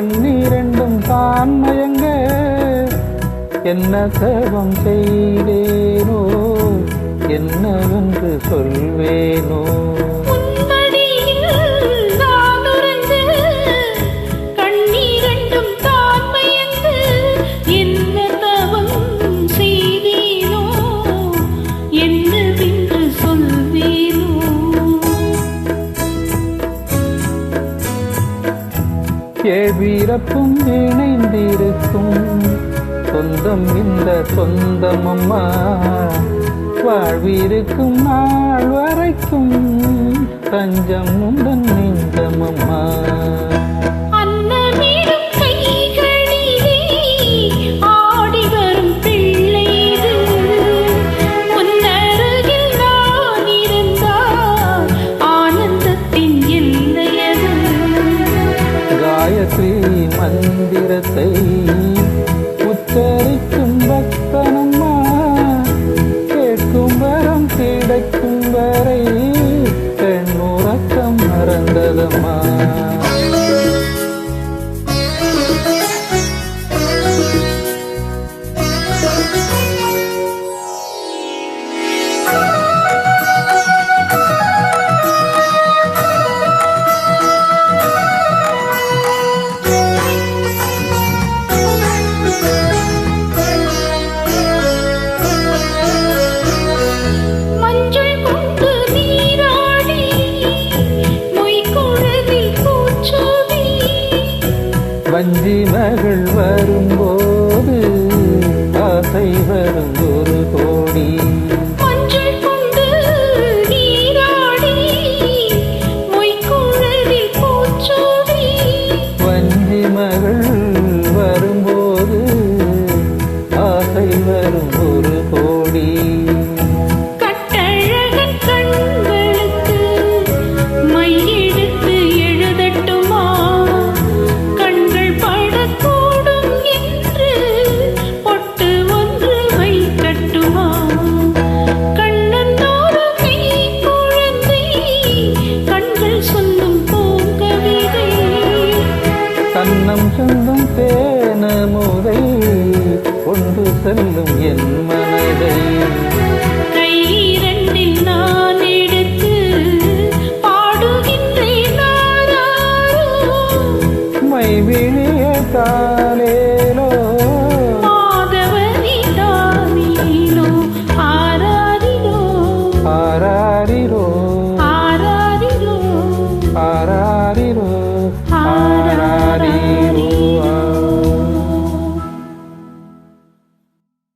கண்ணீரெண்டும் தான் மயங்க. என்ன தவம் செய்தேனோ என்னவென்று சொல்வேனோ. வீரப்பும் இணைந்திருக்கும். சொந்தம் இந்த சொந்தம் அம்மா. வாழ்விருக்கும் நாள் வரைக்கும் தஞ்சம் உந்தன் நெஞ்சம் அம்மா. ஸ்ரீ மந்திரத்தை உத்தரிக்க வஞ்சி மகள் வரும்போது ஆசை வரும். தேனமுதை கொண்டு செல்லும் என் மன